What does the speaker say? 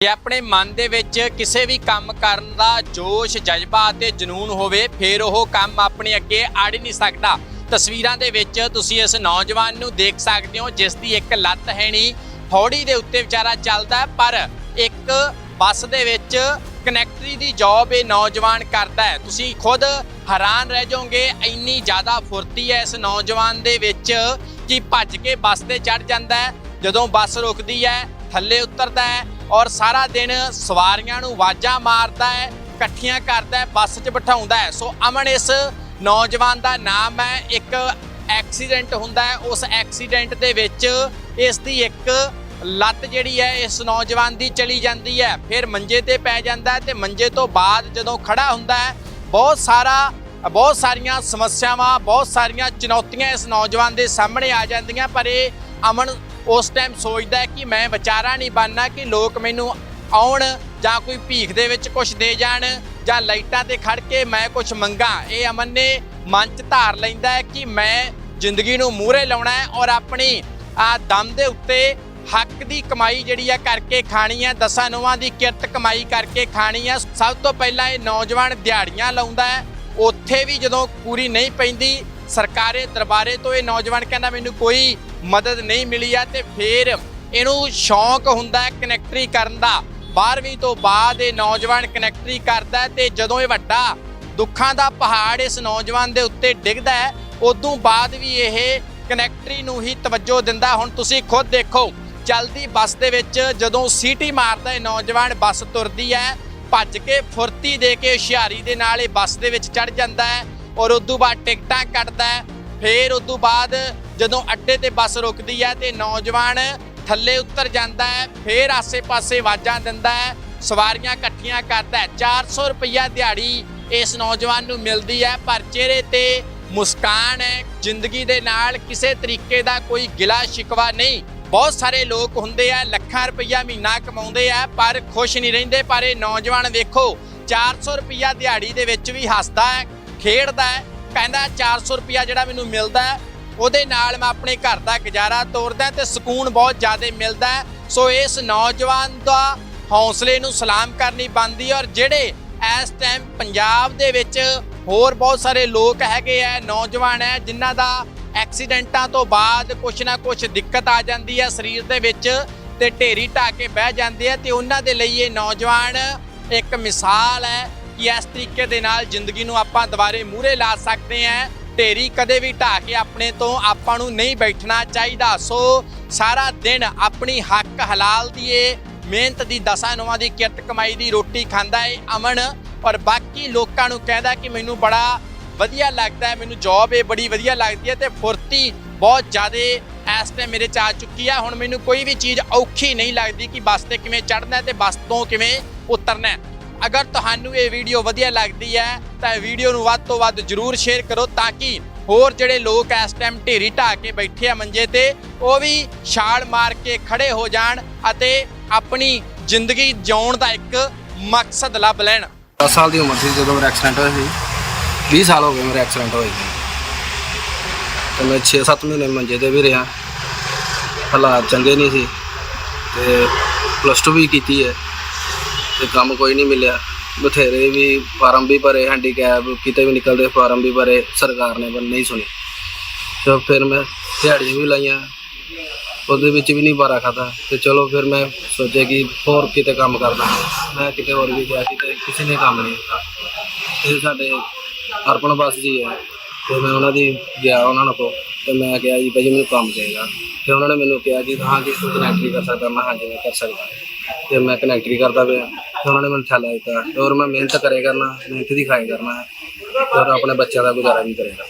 ਜੇ ਆਪਣੇ ਮਨ ਦੇ ਵਿੱਚ ਕਿਸੇ ਵੀ ਕੰਮ ਕਰਨ ਦਾ ਜੋਸ਼, ਜਜ਼ਬਾ ਅਤੇ ਜਨੂਨ ਹੋਵੇ, ਫਿਰ ਉਹ ਕੰਮ ਆਪਣੇ ਅੱਗੇ ਅੜ ਨਹੀਂ ਸਕਦਾ। ਤਸਵੀਰਾਂ ਦੇ ਵਿੱਚ ਤੁਸੀਂ ਇਸ ਨੌਜਵਾਨ ਨੂੰ ਦੇਖ ਸਕਦੇ ਹੋ, ਜਿਸ ਦੀ ਇੱਕ ਲੱਤ ਹੈ ਨਹੀਂ ਫੌੜੀ ਦੇ ਉੱਤੇ ਵਿਚਾਰਾ ਚੱਲਦਾ ਪਰ ਇੱਕ ਬੱਸ ਦੇ ਵਿੱਚ ਕਨੈਕਟਰੀ ਦੀ ਜੌਬ ਇਹ ਨੌਜਵਾਨ ਕਰਦਾ ਹੈ। ਤੁਸੀਂ ਖੁਦ ਹੈਰਾਨ ਰਹਿ ਜਾਓਗੇ, ਇੰਨੀ ਜ਼ਿਆਦਾ ਫੁਰਤੀ ਹੈ ਇਸ ਨੌਜਵਾਨ ਦੇ ਵਿੱਚ ਕਿ ਭੱਜ ਕੇ ਬੱਸ ਤੇ ਚੜ ਜਾਂਦਾ ਹੈ। ਜਦੋਂ ਬੱਸ ਰੁਕਦੀ ਹੈ, ਥੱਲੇ ਉਤਰਦਾ ਹੈ ਔਰ ਸਾਰਾ ਦਿਨ ਸਵਾਰੀਆਂ ਨੂੰ ਆਵਾਜ਼ਾਂ ਮਾਰਦਾ ਹੈ, ਇਕੱਠੀਆਂ ਕਰਦਾ ਹੈ, ਬੱਸ 'ਚ ਬਿਠਾਉਂਦਾ ਹੈ। ਸੋ ਅਮਨ, ਇਸ ਨੌਜਵਾਨ ਦਾ ਨਾਮ ਹੈ, ਇੱਕ ਐਕਸੀਡੈਂਟ ਹੁੰਦਾ ਹੈ। ਉਸ ਐਕਸੀਡੈਂਟ ਦੇ ਵਿੱਚ ਇਸ ਦੀ ਇੱਕ ਲੱਤ ਜਿਹੜੀ ਹੈ, ਇਸ ਨੌਜਵਾਨ ਦੀ ਚਲੀ ਜਾਂਦੀ ਹੈ। ਫਿਰ ਮੰਜੇ ਤੇ ਪੈ ਜਾਂਦਾ ਹੈ ਤੇ ਮੰਜੇ ਤੋਂ ਬਾਅਦ ਜਦੋਂ ਖੜਾ ਹੁੰਦਾ ਹੈ, ਬਹੁਤ ਸਾਰਾ, ਬਹੁਤ ਸਾਰੀਆਂ ਸਮੱਸਿਆਵਾਂ, ਬਹੁਤ ਸਾਰੀਆਂ ਚੁਣੌਤੀਆਂ ਇਸ ਨੌਜਵਾਨ ਦੇ ਸਾਹਮਣੇ ਆ ਜਾਂਦੀਆਂ। ਪਰ ਇਹ ਅਮਨ ਉਸ ਟਾਈਮ ਸੋਚਦਾ ਕਿ ਮੈਂ ਵਿਚਾਰਾ ਨਹੀਂ ਬਣਨਾ ਕਿ ਲੋਕ ਮੈਨੂੰ ਆਉਣ ਜਾਂ ਕੋਈ ਭੀਖ ਦੇ ਵਿੱਚ ਕੁਝ ਦੇ ਜਾਣ ਜਾਂ ਲਾਈਟਾਂ ਤੇ ਖੜ ਕੇ ਮੈਂ ਕੁਝ ਮੰਗਾ। ਇਹ ਅਮਨ ਨੇ ਮਨ 'ਚ ਧਾਰ ਲੈਂਦਾ ਹੈ ਕਿ ਮੈਂ ਜ਼ਿੰਦਗੀ ਨੂੰ ਮੂਹਰੇ ਲਾਉਣਾ ਹੈ ਔਰ ਆਪਣੀ, ਆ, ਦਮ ਦੇ ਉੱਤੇ ਹੱਕ ਦੀ ਕਮਾਈ ਜਿਹੜੀ ਆ ਕਰਕੇ ਖਾਣੀ ਆ, ਦਸਾਂ ਨੋਵਾਂ ਦੀ ਕਿਰਤ ਕਮਾਈ ਕਰਕੇ ਖਾਣੀ ਆ। ਸਭ ਤੋਂ ਪਹਿਲਾਂ ਇਹ ਨੌਜਵਾਨ ਦਿਹਾੜੀਆਂ ਲਾਉਂਦਾ ਹੈ। ਉੱਥੇ ਵੀ ਜਦੋਂ ਪੂਰੀ ਨਹੀਂ ਪੈਂਦੀ ਸਰਕਾਰੇ ਦਰਬਾਰੇ ਤੋਂ ਇਹ ਨੌਜਵਾਨ ਕਹਿੰਦਾ ਮੈਨੂੰ ਕੋਈ ਮਦਦ ਨਹੀਂ ਮਿਲੀ ਆ ਤੇ ਫਿਰ ਇਹਨੂੰ ਸ਼ੌਂਕ ਹੁੰਦਾ ਹੈ ਕਨੈਕਟਰੀ ਕਰਨ ਦਾ। 12ਵੀਂ ਤੋਂ ਬਾਅਦ ਇਹ ਨੌਜਵਾਨ ਕਨੈਕਟਰੀ ਕਰਦਾ ਹੈ ਤੇ ਜਦੋਂ ਇਹ ਵੱਡਾ ਦੁੱਖਾਂ ਦਾ ਪਹਾੜ ਇਸ ਨੌਜਵਾਨ ਦੇ ਉੱਤੇ ਡਿੱਗਦਾ ਹੈ, ਉਦੋਂ ਬਾਅਦ ਵੀ ਇਹ ਕਨੈਕਟਰੀ ਨੂੰ ਹੀ ਤਵੱਜੋ ਦਿੰਦਾ। ਹੁਣ ਤੁਸੀਂ ਖੁਦ ਦੇਖੋ, ਚਲਦੀ ਬੱਸ ਦੇ ਵਿੱਚ ਜਦੋਂ ਸੀਟੀ ਮਾਰਦਾ ਇਹ ਨੌਜਵਾਨ, ਬੱਸ ਤੁਰਦੀ ਹੈ, ਭੱਜ ਕੇ ਫੁਰਤੀ ਦੇ ਕੇ ਹੁਸ਼ਿਆਰੀ ਦੇ ਨਾਲ ਇਹ ਬੱਸ ਦੇ ਵਿੱਚ ਚੜ ਜਾਂਦਾ ਹੈ। ਔਰ ਉਦੋਂ ਬਾਅਦ ਟਿਕਟਾਂ ਕੱਟਦਾ ਫਿਰ ਫੇਰ ਤੋਂ ਬਾਅਦ ਜਦੋਂ ਅੱਡੇ ਤੇ ਬੱਸ ਰੁਕਦੀ ਹੈ ਤੇ ਨੌਜਵਾਨ ਥੱਲੇ ਉੱਤਰ ਜਾਂਦਾ ਹੈ, ਫੇਰ ਆਸੇ-ਪਾਸੇ ਆਵਾਜ਼ਾਂ ਦਿੰਦਾ ਹੈ, ਸਵਾਰੀਆਂ ਇਕੱਠੀਆਂ ਕਰਦਾ ਹੈ। 400 ਰੁਪਈਆ ਦਿਹਾੜੀ ਇਸ ਨੌਜਵਾਨ ਨੂੰ ਮਿਲਦੀ ਹੈ। ਪਰ ਚਿਹਰੇ ਤੇ ਮੁਸਕਾਨ ਹੈ। ਜ਼ਿੰਦਗੀ ਦੇ ਨਾਲ ਕਿਸੇ ਤਰੀਕੇ ਦਾ ਕੋਈ ਗਿਲਾ ਸ਼ਿਕਵਾ ਨਹੀਂ। ਬਹੁਤ ਸਾਰੇ ਲੋਕ ਹੁੰਦੇ ਆ, ਲੱਖਾਂ ਰੁਪਈਆ ਮਹੀਨਾ ਕਮਾਉਂਦੇ ਆ, ਪਰ ਖੁਸ਼ ਨਹੀਂ ਰਹਿੰਦੇ। ਪਰ ਇਹ ਨੌਜਵਾਨ ਵੇਖੋ 400 ਰੁਪਈਆ ਦਿਹਾੜੀ ਦੇ ਵਿੱਚ ਵੀ ਹੱਸਦਾ ਹੈ। ਖੇਡਦਾ ਹੈ, ਕਹਿੰਦਾ 400 ਰੁਪਈਆ ਜਿਹੜਾ ਮੈਨੂੰ ਮਿਲਦਾ ਹੈ, ਉਹਦੇ ਨਾਲ ਮੈਂ ਆਪਣੇ ਘਰ ਦਾ ਗੁਜ਼ਾਰਾ ਤੋਰਦਾ ਤੇ ਸਕੂਨ ਬਹੁਤ ਜ਼ਿਆਦਾ ਮਿਲਦਾ ਸੋ ਇਸ ਨੌਜਵਾਨ ਦਾ ਹੌਸਲੇ ਨੂੰ ਸਲਾਮ ਕਰਨੀ ਬਣਦੀ ਔਰ ਜਿਹੜੇ ਇਸ ਟਾਈਮ ਪੰਜਾਬ ਦੇ ਵਿੱਚ ਹੋਰ ਬਹੁਤ ਸਾਰੇ ਲੋਕ ਹੈਗੇ ਆ, ਨੌਜਵਾਨ ਹੈ, ਜਿਨ੍ਹਾਂ ਦਾ ਐਕਸੀਡੈਂਟਾਂ ਤੋਂ ਬਾਅਦ ਕੁਛ ਨਾ ਕੁਛ ਦਿੱਕਤ ਆ ਜਾਂਦੀ ਹੈ ਸਰੀਰ ਦੇ ਵਿੱਚ ਤੇ ਢੇਰੀ ਢਾ ਕੇ ਬਹਿ ਜਾਂਦੇ ਆ ਤੇ ਉਹਨਾਂ ਦੇ ਲਈ ਇਹ ਨੌਜਵਾਨ ਇੱਕ ਮਿਸਾਲ ਹੈ। ਕਿ ਇਸ ਤਰੀਕੇ ਦੇ ਨਾਲ ਜ਼ਿੰਦਗੀ ਨੂੰ ਆਪਾਂ ਦੁਬਾਰੇ ਮੂਹਰੇ ਲਾ ਸਕਦੇ ਹਾਂ। ਢੇਰੀ ਕਦੇ ਵੀ ਢਾ ਕੇ ਆਪਣੇ ਤੋਂ ਆਪਾਂ ਨੂੰ ਨਹੀਂ ਬੈਠਣਾ ਚਾਹੀਦਾ। ਸੋ ਸਾਰਾ ਦਿਨ ਆਪਣੀ ਹੱਕ ਹਲਾਲ ਦੀ ਏ ਮਿਹਨਤ ਦੀ ਦਸਾਂ ਨੋਵਾਂ ਦੀ ਕਿਰਤ ਕਮਾਈ ਦੀ ਰੋਟੀ ਖਾਂਦਾ ਏ ਅਮਨ। ਔਰ ਬਾਕੀ ਲੋਕਾਂ ਨੂੰ ਕਹਿੰਦਾ ਕਿ ਮੈਨੂੰ ਬੜਾ ਵਧੀਆ ਲੱਗਦਾ ਹੈ, ਮੈਨੂੰ ਜੌਬ ਇਹ ਬੜੀ ਵਧੀਆ ਲੱਗਦੀ ਹੈ ਤੇ ਫੁਰਤੀ ਬਹੁਤ ਜ਼ਿਆਦਾ ਇਸ ਟਾਈਮ ਮੇਰੇ ਚ ਆ ਚੁੱਕੀ ਹੈ ਹੁਣ ਮੈਨੂੰ ਕੋਈ ਵੀ ਚੀਜ਼ ਔਖੀ ਨਹੀਂ ਲੱਗਦੀ ਕਿ ਬੱਸ ਤੇ ਕਿਵੇਂ ਚੜ੍ਹਨਾ ਹੈ ਤੇ ਬੱਸ ਤੋਂ ਕਿਵੇਂ ਉਤਰਨਾ ਅਗਰ ਤੁਹਾਨੂੰ ਇਹ ਵੀਡੀਓ ਵਧੀਆ ਲੱਗਦੀ ਹੈ, ਤਾਂ ਇਹ ਵੀਡੀਓ ਨੂੰ ਵੱਧ ਤੋਂ ਵੱਧ ਜਰੂਰ ਸ਼ੇਅਰ ਕਰੋ ਤਾਂ ਕਿ ਹੋਰ ਜਿਹੜੇ ਲੋਕ ਇਸ ਟਾਈਮ ਢੇਰੀ ਢਾ ਕੇ ਬੈਠੇ ਆ ਮੰਜੇ ਤੇ, ਉਹ ਵੀ ਛਾਲ ਮਾਰ ਕੇ ਖੜੇ ਹੋ ਜਾਣ ਅਤੇ ਆਪਣੀ ਜ਼ਿੰਦਗੀ ਜਿਉਣ ਦਾ ਇੱਕ ਮਕਸਦ ਲੱਭ ਲੈਣ। 10 ਸਾਲ ਦੀ ਉਮਰ ਸੀ ਜਦੋਂ ਮੇਰਾ ਐਕਸੀਡੈਂਟ ਹੋਇਆ ਸੀ। 20 ਸਾਲ ਹੋ ਗਏ ਮੇਰੇ ਐਕਸੀਡੈਂਟ ਹੋਏ ਸੀ ਤੇ ਮੈਂ 6-7 ਮਹੀਨੇ ਮੰਜੇ ਤੇ ਵੀ ਰਿਹਾ। ਹਾਲਾਤ ਚੰਗੇ ਨਹੀਂ ਸੀ। ਤੇ ਪਲੱਸ 2 ਵੀ ਕੀਤੀ ਹੈ। ਤੇ ਕੰਮ ਕੋਈ ਨਹੀਂ ਮਿਲਿਆ। ਬਥੇਰੇ ਵੀ ਫਾਰਮ ਵੀ ਭਰੇ ਹੈਂਡੀਕੈਪ ਕਿਤੇ ਵੀ ਨਿਕਲਦੇ ਫਾਰਮ ਵੀ ਭਰੇ, ਸਰਕਾਰ ਨੇ ਪਰ ਨਹੀਂ ਸੁਣੀ। ਤੇ ਫਿਰ ਮੈਂ ਦਿਹਾੜੀਆਂ ਵੀ ਲਾਈਆਂ, ਉਹਦੇ ਵਿੱਚ ਵੀ ਨਹੀਂ ਬਾਰਾ ਖਾਦਾ ਤੇ ਚਲੋ ਫਿਰ ਮੈਂ ਸੋਚਿਆ ਕਿ ਹੋਰ ਕਿਤੇ ਕੰਮ ਕਰਦਾ। ਮੈਂ ਕਿਤੇ ਹੋਰ ਵੀ ਗਿਆ ਕਿਤੇ ਕਿਸੇ ਨੇ ਕੰਮ ਨਹੀਂ ਕੀਤਾ ਇਹ ਸਾਡੇ ਅਰਪਣ ਬਸ ਜੀ ਹੈ। ਤੇ ਮੈਂ ਉਹਨਾਂ ਦੀ ਗਿਆ ਉਹਨਾਂ ਕੋਲ ਤੇ ਮੈਂ ਕਿਹਾ ਜੀ ਭਾਜੀ ਮੈਨੂੰ ਕੰਮ ਚਾਹੀਦਾ। ਤੇ ਉਹਨਾਂ ਨੇ ਮੈਨੂੰ ਕਿਹਾ ਕਿ ਹਾਂ ਜੀ ਤੂੰ ਕਨੈਕਟਰੀ ਕਰ ਸਕਦਾ। ਮੈਂ ਹਾਂਜੀ ਮੈਂ ਕਰ ਸਕਦਾ। ਤੇ ਮੈਂ ਕਨੈਕਟਰੀ ਕਰਦਾ ਪਿਆ। ਤੇ ਉਹਨਾਂ ਨੇ ਮੈਨੂੰ ਠਾਲਾ ਦਿੱਤਾ। ਔਰ ਮੈਂ ਮਿਹਨਤ ਕਰੇ ਕਰਨਾ ਮਿਹਨਤ ਦੀ ਖਾਏ ਕਰਨਾ ਹੈ। ਔਰ ਆਪਣੇ ਬੱਚਿਆਂ ਦਾ ਗੁਜ਼ਾਰਾ ਵੀ ਕਰੇਗਾ।